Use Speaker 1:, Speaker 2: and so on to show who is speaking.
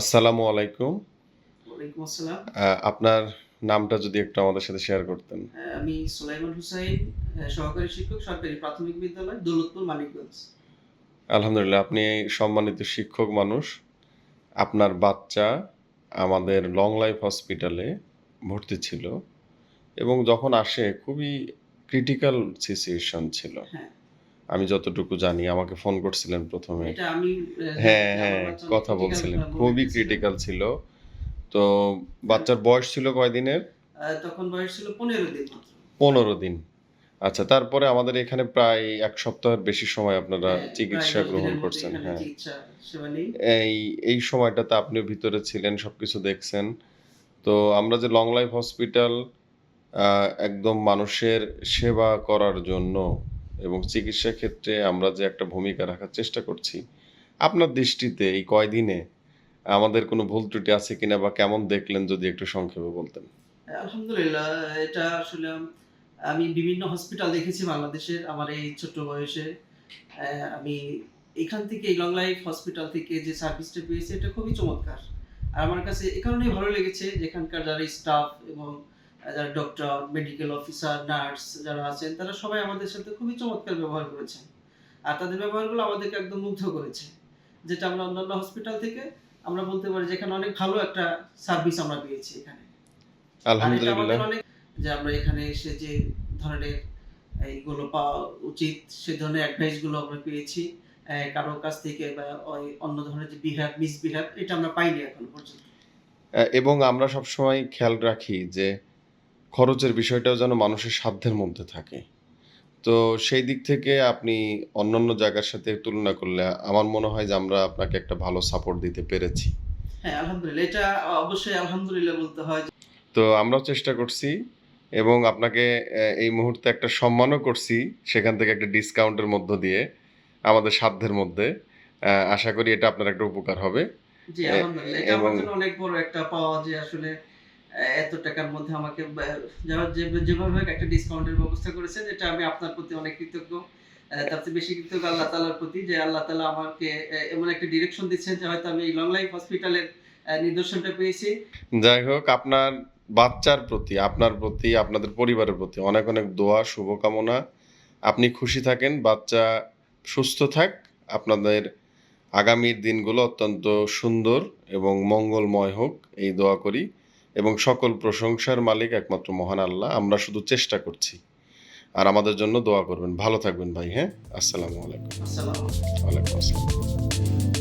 Speaker 1: আসসালামু আলাইকুম।
Speaker 2: ওয়ালাইকুম আসসালাম।
Speaker 1: আপনার নামটা যদি একটু আমাদের সাথে শেয়ার করতেন।
Speaker 2: আমি সুলাইমান হুসাইন সহকারী শিক্ষক সরকারি প্রাথমিক বিদ্যালয় দৌলতপুর মানিকগঞ্জ।
Speaker 1: আলহামদুলিল্লাহ আপনি সম্মানিত শিক্ষক মানুষ। আপনার বাচ্চা আমাদের লং লাইফ হসপিটালে ভর্তি ছিল এবং যখন আসে খুবই ক্রিটিক্যাল সিচুয়েশন ছিল।
Speaker 2: হ্যাঁ।
Speaker 1: আমি যতটুকু জানি আমাকে ফোন করছিলেন প্রথমে। হ্যাঁ হ্যাঁ কথা বলছিলেন। খুবই। ক্রিটিক্যাল ছিল। তো বাচ্চার বয়স ছিল কয়দিনের
Speaker 2: তখন বয়স ছিল পনেরো দিন
Speaker 1: পনেরো দিন। আচ্ছা তারপরে আমাদের এখানে প্রায় এক সপ্তাহের বেশি সময় আপনারা
Speaker 2: হ্যাঁ,
Speaker 1: চিকিৎসা গ্রহণ করছেন হ্যাঁ। এই এই সময়টাতে আপনি ভিতরে ছিলেন সবকিছু দেখছেন। তো আমরা যে লং লাইফ হসপিটাল একদম মানুষের সেবা করার জন্য এবং চিকিৎসা ক্ষেত্রে আমরা যে একটা ভূমিকা রাখার চেষ্টা করছি, আপনার দৃষ্টিতে এই কয়দিনে আমাদের কোনো ভুল ত্রুটি আছে কিনা বা কেমন দেখলেন যদি একটু সংক্ষেপে বলতেন?
Speaker 2: আলহামদুলিল্লাহ, এটা আসলে আমি বিভিন্ন হসপিটাল দেখেছি বাংলাদেশের, আমার এই ছোট্ট বয়সে। আমি এখান থেকে লং লাইফ হসপিটাল থেকে যে সার্ভিসটা পেয়েছি, এটা খুবই চমৎকার। আর আমার কাছে এ কারণেই ভালো লেগেছে যেখানকার যারা স্টাফ এবং যারা ডক্টর মেডিকেল অফিসার নার্স যারা আছেন তারা সবাই আমাদের সাথে খুবই চমৎকার ব্যবহার করেছেন। আর তাদের ব্যবহারগুলো আমাদেরকে একদম মুগ্ধ করেছে। যেটা আমরা অন্যান্য হসপিটাল থেকে আমরা বলতে পারি যেখানে অনেক ভালো একটা সার্ভিস আমরা পেয়েছি এখানে।
Speaker 1: আলহামদুলিল্লাহ।
Speaker 2: অনেক যে আমরা এখানে এসে যে ধরনের এইগুলো পাওয়া উচিত সে ধরনের অ্যাডভাইসগুলো আমরা পেয়েছি। কারও কাছ থেকে বা অন্য ধরনের যে বিহেভ মিসবিহেভ এটা আমরা পাইনি এখনও পর্যন্ত।
Speaker 1: এবং আমরা সবসময় খেয়াল রাখি যে খরচের বিষয়টাও যেন মানুষের সাধ্যের মধ্যে থাকে। তো সেই দিক থেকে আপনি অন্যান্য জায়গার সাথে তুলনা করলে আমার মনে হয় যে আমরা আপনাকে একটা ভালো সাপোর্ট দিতে পেরেছি।
Speaker 2: হ্যাঁ আলহামদুলিল্লাহ। এটা অবশ্যই আলহামদুলিল্লাহ বলতে হয়
Speaker 1: তো আমরাও চেষ্টা করছি এবং আপনাকে এই মুহূর্তে একটা সম্মানও করছি সেখান থেকে একটা ডিসকাউন্টের মধ্য দিয়ে আমাদের সাধ্যের মধ্যে। আশা করি এটা আপনার একটা উপকার হবে।
Speaker 2: জি আলহামদুলিল্লাহ। এটা আমার
Speaker 1: এবং-
Speaker 2: জন্য অনেক বড় একটা পাওয়া যে আসলে এত টাকার মধ্যে আমাকে যারা যেভাবে একটা ডিসকাউন্টের ব্যবস্থা করেছেন যেটা আমি আপনার প্রতি অনেক কৃতজ্ঞ। তার চেয়ে বেশি কৃতজ্ঞ আল্লাহ তালার প্রতি যে আল্লাহ তালা আমাকে এমন একটা ডিরেকশন দিচ্ছেন যে হয়তো আমি এই লং লাইফ হসপিটালের নিদর্শনটা পেয়েছি।
Speaker 1: যাই হোক, আপনার বাচ্চার প্রতি, আপনার প্রতি, আপনাদের পরিবারের প্রতি অনেক অনেক দোয়া, শুভকামনা। আপনি খুশি থাকেন, বাচ্চা সুস্থ থাক। আপনাদের আগামীর দিনগুলো অত্যন্ত সুন্দর এবং মঙ্গলময় হোক, এই দোয়া করি। এবং সকল প্রশংসার মালিক একমাত্র মহান আল্লাহ। আমরা শুধু চেষ্টা করছি। আর আমাদের জন্য দোয়া করবেন। ভালো থাকবেন ভাই হ্যাঁ? আসসালামু আলাইকুম।
Speaker 2: আসসালাম
Speaker 1: আলাইকুম। আসসালাম।